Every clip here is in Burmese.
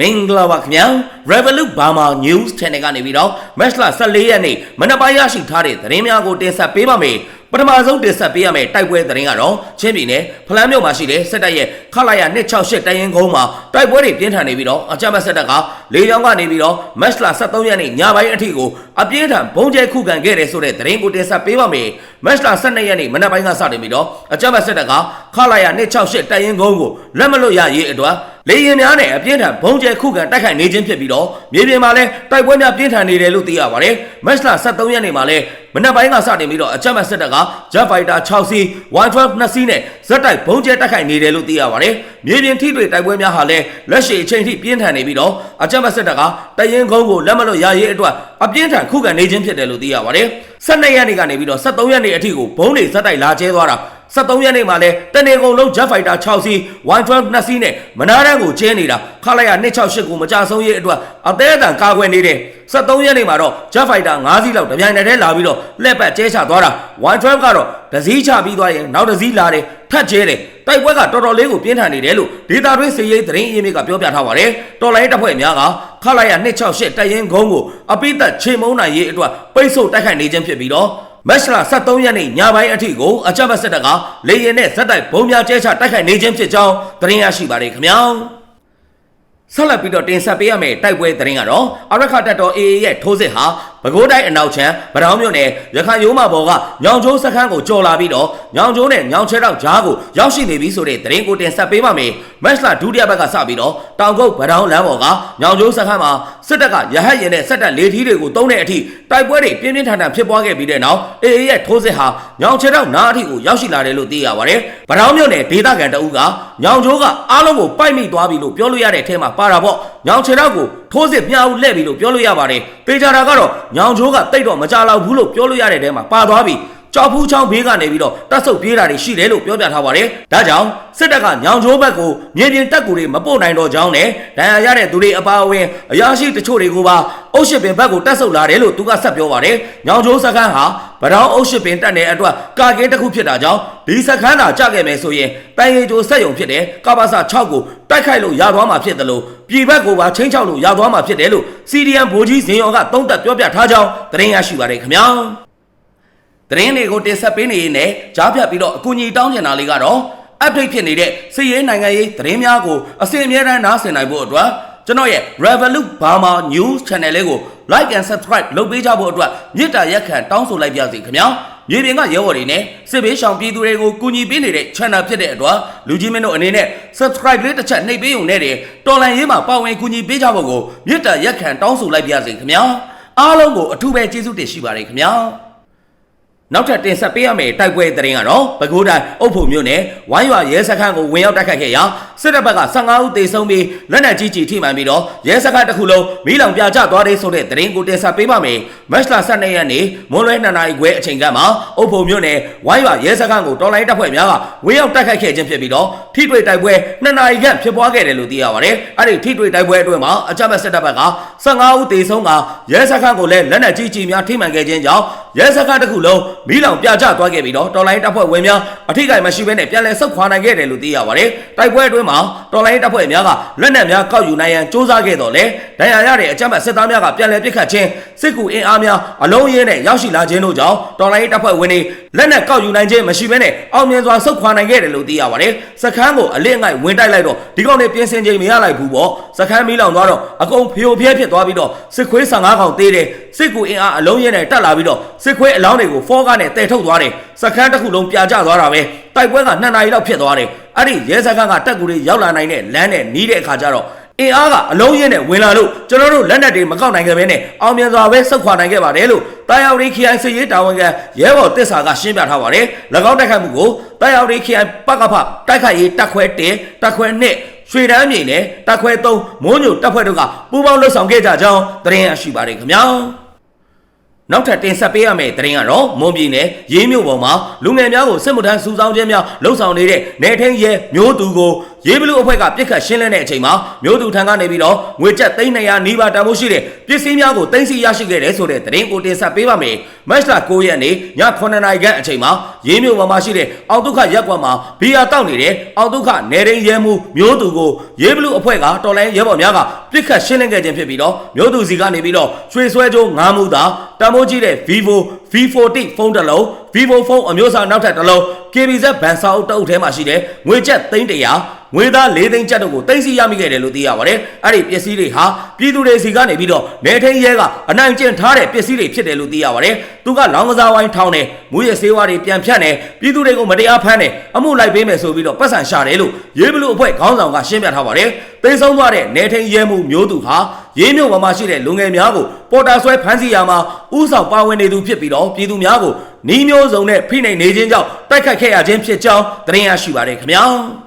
မင်္ဂလာပါခင်ဗျာ Revolut Burma News Channel ကနေပြီးတော့ Match လ14ရက်နေ့မနက်ပိုင်းရရှိထားတဲ့သတင်းများကိုတင်ဆက်ပေးပါမယ် ပထမဆုံးတင်ဆက်ပေးရမယ့်တိုက်ပွဲသတင်းကတော့ချင်းပြည်နယ်ဖလန်းမြို့မှာရှိတဲ့စစ်တပ်ရဲ့ခလာရ268တိုင်ရင်ကုန်းမှာတိုက်ပွဲတွေပြင်းထန်နေပြီးတော့အကြမ်းဖက်စစ်တပ်ကလေကြောင်းကနေပြီးတော့ Match လ13ရက်နေ့ညပိုင်းအထိကိုအပြင်းထန်ဘုံကျဲခုခံခဲ့တယ်ဆိုတဲ့သတင်းကိုတင်ဆက်ပေးပါမယ်မတ်လ12ရက်နေ့မနက်ပိုင်းကစတင်ပြီးတော့အကြမ်းဖက်စစ်တပ်ကခလာရ268တိုင်ရင်ကုန်းကိုလက်မလွတ်ရရေးအတွက်လေရင်များနဲ့အပြင်းထန်ဘုံကျဲခုခံတိုက်ခိုက်နေခြင်းဖြစ်ပြီးတော့မြေပြင်မှာလည်းတိုက်ပွဲများပြင်းထန်နေတယ်လို့သိရပါတယ်မတ်လ13ရက်နေ့မှာလည်း မနက်ပိုင်းကစတင်ပြီးတော့အကြမ်းဖက်စစ်တပ်က Jet Fighter 6စီး Y12 2စီးနဲ့ဇက်တိုက်ဘုံကျဲတိုက်ခိုက်နေတယ်လို့သိရပါတယ်မြေပြင်ထိတွေ့တိုက်ပွဲများဟာလည်းလက်ရှိအချိန်ထိပြင်းထန်နေပြီးတော့အကြမ်းဖက်စစ်တပ်ကတရင်ကုန်းကိုလက်မလွတ်ရရေးအတွက်အပြင်းထန်ခုခံနေခြင်းဖြစ်တယ်လို့သိရပါတယ်12ရက်နေ့ကနေပြီးတော့13ရက်နေ့အထိကိုဘုံတွေဇက်တိုက်လာကျဲသွားတာ73ရက်နေ့မှာလဲတနေကုန်လုံး Jet Fighter 6စီး Y12 2စီးနဲ့မနာတန်းကိုကျင်းနေတာခလာရ268ကိုမကြဆုံးရေးအတွက်အသေးအတန်ကာကွယ်နေတယ် 73ရက်နေ့မှာတော့ Jet Fighter 5စီးလောက်တပြိုင်နက်တည်းလာပြီးတော့လက်ပတ်ကျဲချသွားတာ Y12 ကတော့ဒစည်းချပြီးသွားရင်နောက်ဒစည်းလာတယ်ထတ်ကျဲတယ်တိုက်ပွဲကတော်တော်လေးကိုပြင်းထန်နေတယ်လို့ဒေတာတွင်းစီရေးသတင်းအင်းမြစ်ကပြောပြထားပါတယ်တော်လိုင်းတပ်ဖွဲ့များကခလာရ268တပ်ရင်းကုန်းကိုအပိသက်ချေမုန်းနိုင်ရေးအတွက်ပိတ်ဆို့တိုက်ခိုက်နေခြင်းဖြစ်ပြီးတော့မက်စလာ73ရက်နေ့ညပိုင်းအထိကိုအကြမ်းဖက်စစ်တပ်ကလေရင်နဲ့ဇက်တိုက်ဘုံများကျဲချတိုက်ခိုက်နေခြင်းဖြစ်ကြောင်းသတင်းရရှိပါတယ်ခင်ဗျာ ဆက်လက်ပြီးတော့တင်ဆက်ပေးရမယ့်တိုက်ပွဲသတင်းကတော့အရခတ်တော် AA ရဲ့ထိုးစစ်ဟာ ပဲခူးတိုင်းအနောက်ချမ်းဗတောင်းမြို့နယ်ရခိုင်ရိုးမဘော်ကညောင်ကျိုးစခန်းကိုကြော်လာပြီးတော့ညောင်ကျိုးနဲ့ညောင်ချဲတောက်ဂျားကိုရောက်ရှိနေပြီဆိုတဲ့သတင်းကိုတင်ဆက်ပေးပါမယ်။မက်စလာဒုတိယဘက်ကစပြီးတော့တောင်ကုတ်ဗတောင်းလမ်းပေါ်ကညောင်ကျိုးစခန်းမှာစစ်တပ်ကရဟတ်ရင်နဲ့စက်တပ်လေထီးတွေကိုတုံးတဲ့အထိတိုက်ပွဲတွေပြင်းပြင်းထန်ထန်ဖြစ်ပွားခဲ့ပြီးတဲ့နောက် AA ရဲ့ထိုးစစ်ဟာညောင်ချဲတောက်နားအထိကိုရောက်ရှိလာတယ်လို့သိရပါတယ်။ဗတောင်းမြို့နယ်ဒေသခံတအုပ်ကညောင်ကျိုးကအားလုံးကိုပိုက်မိသွားပြီလို့ပြောလို့ရတဲ့အထက်မှာပါတာပေါ့။ ညောင်ချဲတောက်ကိုထိုးစစ်မြားဦးလက်ပြီလို့ပြောလို့ရပါတယ်။ပေကြတာကတော့ညောင်ကျိုးကတိတ်တော့မကြလောက်ဘူးလို့ပြောလို့ရတဲ့တဲမှာပါသွားပြီကြောက်ဖူးချောင်းဘေးကနေပြီးတော့တက်ဆုပ်ပြေးတာတွေရှိတယ်လို့ပြောပြထားပါတယ်။ဒါကြောင့်စစ်တပ်ကညောင်ကျိုးဘက်ကိုမြေပြင်တပ်ကူတွေမပို့နိုင်တော့ကြောင်းနဲ့ဒဏ်ရာရတဲ့သူတွေအပါအဝင်အရာရှိတချို့တွေကိုပါအုပ်ရှစ်ပင်ဘက်ကိုတက်ဆုပ်လာတယ်လို့သူကဆက်ပြောပါတယ်။ညောင်ကျိုးစခန်းဟာဗတောင်းအုပ်ရှစ်ပင်တက်တဲ့အတွက်ကာကင်းတစ်ခုဖြစ်တာကြောင့်ဒီစခန်းသာကြခဲ့မယ်ဆိုရင်ပန်ရီကျိုဆက်ယုံဖြစ်တဲ့ကဘာစာ6ကို တိုက်ခိုက်လို့ရသွားမှာဖြစ်တယ်လို့ပြည်ဘက်ကိုပါချင်းချောက်လို့ရသွားမှာဖြစ်တယ်လို့ CDM ဗိုလ်ကြီးဇင်ယောကသုံးသပ်ပြောပြထားကြောင်းသတင်းရရှိပါတယ်ခင်ဗျာ။သတင်းတွေကိုတင်ဆက်ပေးနေရင်လည်းကြားဖြတ်ပြီးတော့အကူအညီတောင်းချင်တာလေးကတော့ update ဖြစ်နေတဲ့စီးရဲနိုင်ငံရေးသတင်းများကိုအစီအမြဲတမ်းနားဆင်နိုင်ဖို့အတွက်ကျွန်တော်ရဲ့ Revolut Burma News Channel လေးကို like and subscribe လုပ်ပေးကြဖို့အတွက်မြစ်တာရက်ခံတောင်းဆိုလိုက်ပါစီခင်ဗျာ မြေပြင်ကရဲဘော်တွေနဲ့စစ်ဘေးရှောင်ပြည်သူတွေကိုကူညီပေးနေတဲ့ channel ဖြစ်တဲ့အတွက်လူကြီးမင်းတို့အနေနဲ့ subscribe လေးတစ်ချက်နှိပ်ပေးုံနဲ့တယ်တော်လန်ရေးမှာပါဝင်ကူညီပေးကြဖို့ကိုမြစ်တာရက်ခံတောင်းဆိုလိုက်ပါစီခင်ဗျာအားလုံးကိုအထူးပဲကျေးဇူးတင်ရှိပါတယ်ခင်ဗျာ နောက်ထပ်တင်ဆက်ပေးရမယ့်တိုက်ပွဲသတင်းကတော့ပဲခူးတိုင်းအုပ်ဖို့မြို့နယ်ဝိုင်းရွာရဲစခန်းကိုဝင်ရောက်တိုက်ခတ်ခဲ့ရာစစ်တပ်ဘက်က15ဦးသေဆုံးပြီးလက်နက်ကြီးကြီးထိမှန်ပြီးတော့ရဲစခန်းတစ်ခုလုံးမီးလောင်ပြကျသွားတဲ့ဆိုတဲ့သတင်းကိုတင်ဆက်ပေးပါမယ်။မတ်လ12ရက်နေ့မွန်းလွဲ2နာရီခွဲအချိန်ကမှအုပ်ဖို့မြို့နယ်ဝိုင်းရွာရဲစခန်းကိုတော်လိုင်းတပ်ဖွဲ့များကဝင်ရောက်တိုက်ခတ်ခဲ့ခြင်းဖြစ်ပြီးတော့ထိတွေ့တိုက်ပွဲ2နာရီခန့်ဖြစ်ပွားခဲ့တယ်လို့သိရပါတယ်။အဲ့ဒီထိတွေ့တိုက်ပွဲအတွင်းမှာအကြမ်းဖက်စစ်တပ်ဘက်က15ဦးသေဆုံးကရဲစခန်းကိုလည်းလက်နက်ကြီးကြီးများထိမှန်ခဲ့ခြင်းကြောင့်ရဲစခန်းတစ်ခုလုံး မီးလောင်ပြကျသွားခဲ့ပြီးတော့တော်လိုင်းတပ်ဖွဲ့ဝင်များအထိကိမရှိဘဲနဲ့ပြန်လည်ဆုတ်ခွာနိုင်ခဲ့တယ်လို့သိရပါတယ်။တိုက်ပွဲအတွင်းမှာတော်လိုင်းတပ်ဖွဲ့များကလက်နက်များကောက်ယူနိုင်ရန်စ조사ခဲ့တော့လေဒဏ်ရာရတဲ့အကြမ်းဖက်စစ်သားများကပြန်လည်ပစ်ခတ်ခြင်းစစ်ကူအင်အားများအလုံးရင်းနဲ့ရောက်ရှိလာခြင်းတို့ကြောင့်တော်လိုင်းတပ်ဖွဲ့ဝင်တွေလက်နက်ကောက်ယူနိုင်ခြင်းမရှိဘဲနဲ့အောင်မြင်စွာဆုတ်ခွာနိုင်ခဲ့တယ်လို့သိရပါတယ်။စခန်းကိုအလစ်အငိုက်ဝင်တိုက်လိုက်တော့ဒီကောင်တွေပြင်ဆင်ချိန်မရလိုက်ဘူးပေါ့။စခန်းမီးလောင်သွားတော့အကုန်ဖျို့ဖျဲဖြစ်သွားပြီးတော့စစ်ခွေး15ကောင်သေးတယ် စစ်ကူအင်အားအလုံးရင်းနဲ့တက်လာပြီးတော့စစ်ခွေးအလောင်းတွေကိုဖောကားနဲ့တည်ထုတ်သွားတယ်စခန်းတစ်ခုလုံးပြာကျသွားတာပဲတိုက်ပွဲက2နာရီလောက်ဖြစ်သွားတယ်အဲ့ဒီရဲစခန်းကတက်ကူတွေရောက်လာနိုင်တဲ့လမ်းနဲ့နီးတဲ့အခါကျတော့အင်အားကအလုံးရင်းနဲ့ဝင်လာလို့ကျွန်တော်တို့လက်နက်တွေမကောက်နိုင်ခဲ့ဘဲနဲ့အောင်မြင်စွာပဲဆုတ်ခွာနိုင်ခဲ့ပါတယ်လို့တာယာဝတီခရိုင်စစ်ရေးတာဝန်ခံရဲဘော်တစ္ဆာကရှင်းပြထားပါတယ်၎င်းတိုက်ခိုက်မှုကိုတာယာဝတီခရိုင်ပကဖတိုက်ခိုက်ရေးတက်ခွဲ1တက်ခွဲ2ရွှေတန်းမြေနဲ့တက်ခွဲ3မိုးညိုတက်ဖွဲ့တို့ကပူးပေါင်းလှုပ်ဆောင်ခဲ့ကြကြောင်းသတင်းရရှိပါတယ်ခင်ဗျာ နောက်ထပ်တင်ဆက်ပေးရမယ့်သတင်းကတော့မွန်ပြည်နယ်ရေးမြို့ပေါ်မှာလူငယ်များကိုစစ်မှုထမ်းစုဆောင်းခြင်းများလှုပ်ဆောင်နေတဲ့နေထင်းရဲမျိုးသူကို ရေးဘလူးအဖွဲ့ကပြစ်ခတ်ရှင်းလင်းတဲ့အချိန်မှာမျိုးသူထံကနေပြီးတော့ငွေကျပ်300နီးပါးတန်ဖိုးရှိတဲ့ပစ္စည်းများကိုတင်စီရရှိခဲ့တယ်ဆိုတဲ့သတင်းကိုတင်ဆက်ပေးပါမယ်မတ်လ9ရက်နေ့ည9နာရီခန့်အချိန်မှာရေးမြို့ပေါ်မှာရှိတဲ့အောက်ဒုက္ခရက်ကွက်မှာဘီယာတောက်နေတဲ့အောက်ဒုက္ခနယ်ရင်းရဲမှုမျိုးသူကိုရေးဘလူးအဖွဲ့ကတော်လိုင်းရဲဘော်များကပြစ်ခတ်ရှင်းလင်းခဲ့ခြင်းဖြစ်ပြီးတော့မျိုးသူစီကနေပြီးတော့ရွှေဆွဲကြိုးငါးမှုသာတန်ဖိုးကြီးတဲ့ Vivo V40 ဖုန်းတစ်လုံး Vivo ဖုန်းအမျိုးအစားနောက်ထပ်တစ်လုံး KBZ ဘန်စာအုပ်တအုပ်ထဲမှာရှိတဲ့ငွေကျပ်300ငွေသား၄သိန်းကျပ်တို့ကိုတင်စီရမိခဲ့တယ်လို့သိရပါတယ်။အဲ့ဒီပစ္စည်းတွေဟာပြည်သူတွေစီကနေပြီးတော့နေထိန်ရဲကအနိုင်ကျင့်ထားတဲ့ပစ္စည်းတွေဖြစ်တယ်လို့သိရပါတယ်။သူကလောင်းကစားဝိုင်းထောင်းတယ်မူရစေးဝါးတွေပြန်ဖြတ်တယ်ပြည်သူတွေကိုမတရားဖမ်းတယ်အမှုလိုက်ပေးမယ်ဆိုပြီးတော့ပတ်စံရှာတယ်လို့ရေးဘလူအဖွဲ့ခေါင်းဆောင်ကရှင်းပြထားပါတယ်။သိဆုံးသွားတဲ့နေထိန်ရဲမှုမျိုးသူဟာရေးမြို့ပေါ်မှာရှိတဲ့လူငယ်များကိုပေါ်တာဆွဲဖမ်းဆီးရမှာဥဆောင်ပါဝင်နေသူဖြစ်ပြီးတော့ပြည်သူများကိုနှီးမျိုးစုံနဲ့ဖိနှိပ်နေခြင်းကြောင့်တိုက်ခတ်ခဲ့ရခြင်းဖြစ်ကြောင်းသတင်းရရှိပါတယ်ခင်ဗျာ။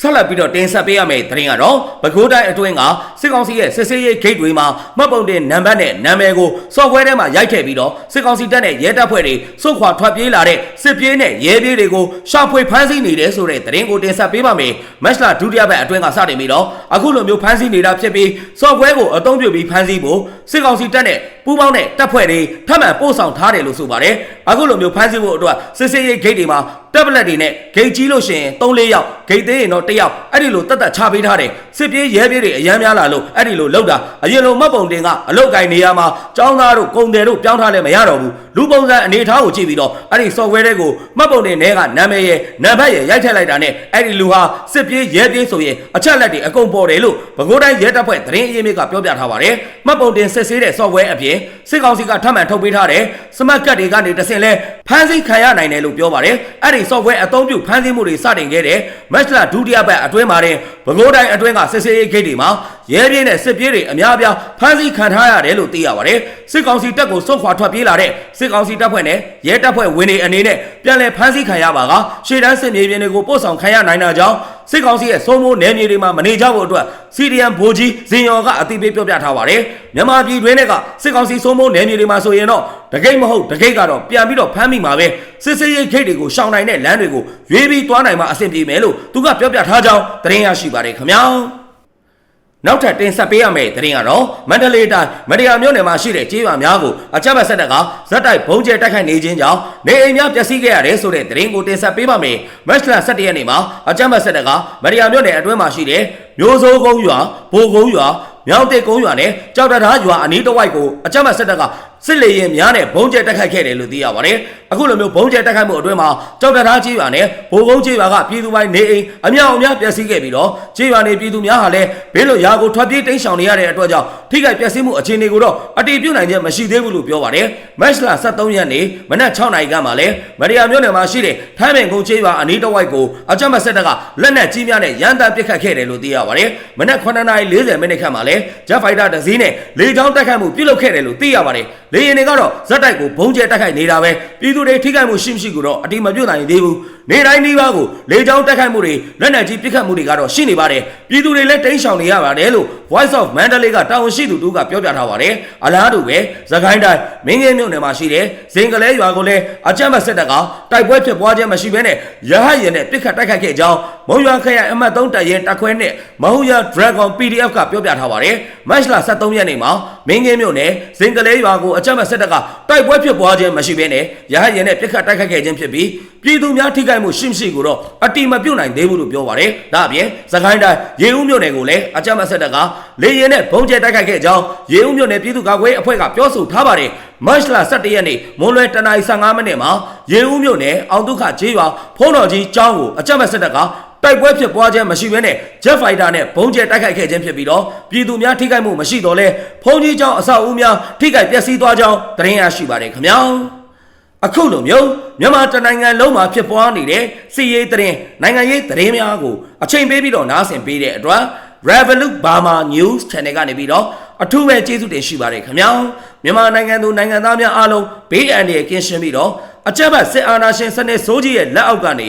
ဆက်လက်ပြီးတော့တင်ဆက်ပေးရမယ့်သတင်းကတော့ပဲခူးတိုင်းအတွင်းကစစ်ကောင်စီရဲ့စစ်ဆေးရေးဂိတ်တွေမှာမှတ်ပုံတင်နံပါတ်နဲ့နာမည်ကို software ထဲမှာရိုက်ထည့်ပြီးတော့စစ်ကောင်စီတပ်နဲ့ရဲတပ်ဖွဲ့တွေစုခွာထွက်ပြေးလာတဲ့စစ်ပြေးနဲ့ရဲပြေးတွေကိုရှာဖွေဖမ်းဆီးနေတယ်ဆိုတဲ့သတင်းကိုတင်ဆက်ပေးပါမယ်။မက်လာဒုတိယဘက်အတွင်းကစတင်ပြီးတော့အခုလိုမျိုးဖမ်းဆီးနေတာဖြစ်ပြီး software ကိုအသုံးပြုပြီးဖမ်းဆီးဖို့စစ်ကောင်စီတပ်နဲ့ ပူးပေါင်းတဲ့တပ်ဖွဲ့တွေထပ်မံပို့ဆောင်ထားတယ်လို့ဆိုပါတယ်။အခုလိုမျိုးဖမ်းဆီးဖို့အတွက်စစ်ဆေးရေးဂိတ်တွေမှာတက်ဘလက်တွေနဲ့ဂိတ်ကြီးလို့ရှိရင်3-4ယောက်ဂိတ်သေးရင်တော့1ယောက်အဲ့ဒီလိုတက်တက်ချပေးထားတယ်စစ်ပြေးရဲပြေးတွေအရန်များလာလို့အဲ့ဒီလိုလောက်တာအရင်လိုမှတ်ပုံတင်ကအလုတ်ကိုင်းနေရာမှာចောင်းသားတို့ကုန်တယ်တို့ပြောင်းထားလဲမရတော့ဘူးလူပုံစံအနေထားကိုကြည့်ပြီးတော့အဲ့ဒီ software တွေကိုမှတ်ပုံတင်တွေကနာမည်ရဲ့နံပါတ်ရဲ့ရိုက်ထည့်လိုက်တာနဲ့အဲ့ဒီလူဟာစစ်ပြေးရဲပြေးဆိုရင်အချက်လက်တွေအကုန်ပေါ်တယ်လို့ပဲခူးတိုင်းရဲတပ်ဖွဲ့သတင်းအရင်းမြစ်ကပြောပြထားပါတယ်မှတ်ပုံတင်စစ်ဆေးတဲ့ software အပြင်စစ်ကောင်စီကထပ်မံထုတ်ပေးထားတဲ့စမတ်ကတ်တွေကနေတဆင့်လဲဖမ်းဆီးခံရနိုင်တယ်လို့ပြောပါတယ်အဲ့ဒီ software အသုံးပြုဖမ်းဆီးမှုတွေစတင်ခဲ့တဲ့မက်လဒုတိယပတ်အတွင်းမှာတင်ပဲခူးတိုင်းအတွင်းကစစ်ဆေးရေးဂိတ်တွေမှာရဲပြေးနဲ့စစ်ပြေးတွေအများအပြားဖမ်းဆီးခံထားရတယ်လို့သိရပါတယ်စစ်ကောင်စီတပ်ကိုစွန့်ခွာထွက်ပြေးလာတဲ့စစ်ကောင်စီတပ်ဖွဲ့နဲ့ရဲတပ်ဖွဲ့ဝင်တွေအနေနဲ့ပြန်လည်ဖမ်းဆီးခံရပါကရှေ့တန်းစစ်မြေပြင်တွေကိုပို့ဆောင်ခံရနိုင်တာကြောင့် စစ်ကောင်စီရဲ့စိုးမိုးနယ်မြေတွေမှာမနေကြဖို့အတွက် CDM ဗိုလ်ကြီးဇင်ယော်ကအသိပေးပြောပြထားပါတယ်မြန်မာပြည်တွင်းကစစ်ကောင်စီစိုးမိုးနယ်မြေတွေမှာဆိုရင်တော့တကိတ်မဟုတ်တကိတ်ကတော့ပြန်ပြီးတော့ဖမ်းမိမှာပဲစစ်စေးရေးဂိတ်တွေကိုရှောင်နိုင်တဲ့လမ်းတွေကိုရွေးပြီးသွားနိုင်မှာအဆင်ပြေမယ်လို့သူကပြောပြထားကြောင်းသတင်းရရှိပါတယ်ခင်ဗျာ နောက်ထပ်တင်ဆက်ပေးရမယ့်သတင်းကတော့မန္တလေးတိုင်းမတရာမြို့နယ်မှာရှိတဲ့ကျေးရွာများကိုအကြမ်းဖက်ဆက်တပ်ကဇက်တိုက်ဘုံကျဲတိုက်ခိုက်နေခြင်းကြောင့်နေအိမ်များပျက်စီးခဲ့ရတယ်ဆိုတဲ့သတင်းကိုတင်ဆက်ပေးပါမယ်။မတ်လ17ရက်နေ့မှာအကြမ်းဖက်ဆက်တပ်ကမတရာမြို့နယ်အတွင်းမှာရှိတဲ့မျိုးစိုးကုန်းရွာ၊ဘိုကုန်းရွာမြောက်တက်ကုန်းရွာနဲ့ကြောက်တရားရွာအနီးတစ်ဝိုက်ကိုအကြမ်းဖက်ဆက်တပ်က စစ်လေရင်များနဲ့ဘုံကျဲတိုက်ခိုက်ခဲ့တယ်လို့သိရပါတယ်။အခုလိုမျိုးဘုံကျဲတိုက်ခိုက်မှုအတွင်းမှာကြောက်တရားကြီးရွာနဲ့ဘိုကုန်းကြီးရွာကပြည်သူပိုင်းနေအိမ်အမြောက်အများပျက်စီးခဲ့ပြီးတော့ကြီးရွာနေပြည်သူများဟာလည်းဘေးလွတ်ရာကိုထွက်ပြေးတိမ်းရှောင်နေရတဲ့အတွက်ကြောင့်ထိခိုက်ပျက်စီးမှုအခြေအနေကိုတော့အတည်ပြုနိုင်ခြင်းမရှိသေးဘူးလို့ပြောပါတယ်။မတ်လ23ရက်နေ့မနက်6နာရီကမှလည်းမရီယာမြို့နယ်မှာရှိတဲ့ထိုင်းပင်ကုန်းကြီးရွာအနီးတစ်ဝိုက်ကိုအကြမ်းဖက်စစ်တပ်ကလက်နက်ကြီးများနဲ့ရန်တမ်းပစ်ခတ်ခဲ့တယ်လို့သိရပါတယ်။မနက်9:40မိနစ်ခန့်မှာလည်းဂျက်ဖိုက်တာတစ်စီးနဲ့လေကြောင်းတိုက်ခိုက်မှုပြုလုပ်ခဲ့တယ်လို့သိရပါတယ်။လေယာဉ်တွေကတော့ဇက်တိုက်ကိုဘုံကျဲတိုက်ခိုက်နေတာပဲပြည်သူတွေထိခိုက်မှုရှိမရှိကိုတော့အတိမပြုတ်နိုင်သေးဘူးနေတိုင်းဒီပါကိုလေကြောင်းတိုက်ခိုက်မှုတွေလက်နက်ကြီးပစ်ခတ်မှုတွေကတော့ရှိနေပါတယ်ပြည်သူတွေလည်းတိမ်းရှောင်နေရပါတယ်လို့ Voice of Mandalay ကတာဝန်ရှိသူတို့ကပြောပြထားပါတယ်အလားတူပဲသခိုင်းတိုင်းမင်းငယ်မြို့နယ်မှာရှိတဲ့ဇင်ကလေးရွာကိုလည်းအကြမ်းဖက်စစ်တပ်ကတိုက်ပွဲဖြစ်ပွားခြင်းမရှိဘဲနဲ့ရဟတ်ရင်နဲ့ပစ်ခတ်တိုက်ခိုက်ခဲ့ကြောင်းမုံရွာခရိုင်အမှတ်3တပ်ရင်တပ်ခွဲနဲ့မဟုရ Dragon PDF ကပြောပြထားပါတယ်မတ်လ23ရက်နေ့မှာမင်းငယ်မြို့နယ်ဇင်ကလေးရွာကိုအကြမ်းဖက်စစ်တပ်ကတိုက်ပွဲဖြစ်ပွားခြင်းမရှိဘဲနဲ့ရဟတ်ရင်နဲ့ပစ်ခတ်တိုက်ခိုက်ခဲ့ခြင်းဖြစ်ပြီးပြည်သူများထိခိုက်မှုရှိမရှိကိုတော့အတိမပြုတ်နိုင်သေးဘူးလို့ပြောပါတယ်ဒါအပြင်သခိုင်းတိုင်းရေဦးမြို့နယ်ကိုလည်းအကြမ်းဖက်စစ်တပ်ကလေရင်နဲ့ဘုံကျဲတိုက်ခိုက်ခဲ့ကြောင်းရေဦးမြို့နယ်ပြည်သူ့ကာကွယ်အဖွဲ့ကပြောဆိုထားပါတယ်မတ်လ17ရက်နေ့မွန်လွယ်တနအီ15မိနစ်မှာရေဦးမြို့နယ်အောင်ဒုက္ခဂျေးရွာဖုံးတော်ကြီးကျောင်းကိုအကြမ်းဖက်စစ်တပ်က တိုက်ပွဲဖြစ်ပွားခြင်းမရှိဘဲနဲ့ Jet Fighter နဲ့ဘုံကျဲတိုက်ခိုက်ခဲ့ခြင်းဖြစ်ပြီးတော့ပြည်သူများထိခိုက်မှုမရှိတော့လဲဖုံးကြီးကျောင်းအဆောက်အဦများထိခိုက်ပျက်စီးသွားကြောင်းသတင်းရရှိပါတယ်ခင်ဗျာအခုလိုမျိုးမြန်မာတနိုင်ငံလုံးမှာဖြစ်ပွားနေတဲ့စီးရေးသတင်းနိုင်ငံရေးသတင်းများကိုအချိန်ပေးပြီးတော့နားဆင်ပေးတဲ့အတွက် Revolut Burma News Channel ကနေပြီးတော့အထူးပဲကျေးဇူးတင်ရှိပါတယ်ခင်ဗျာမြန်မာနိုင်ငံသူနိုင်ငံသားများအားလုံးဘေးအန္တရာယ်ကင်းရှင်းပြီးတော့အကြမ်းဖက်စစ်အာဏာရှင်စနစ်ဆိုးကြီးရဲ့လက်အောက်ကနေ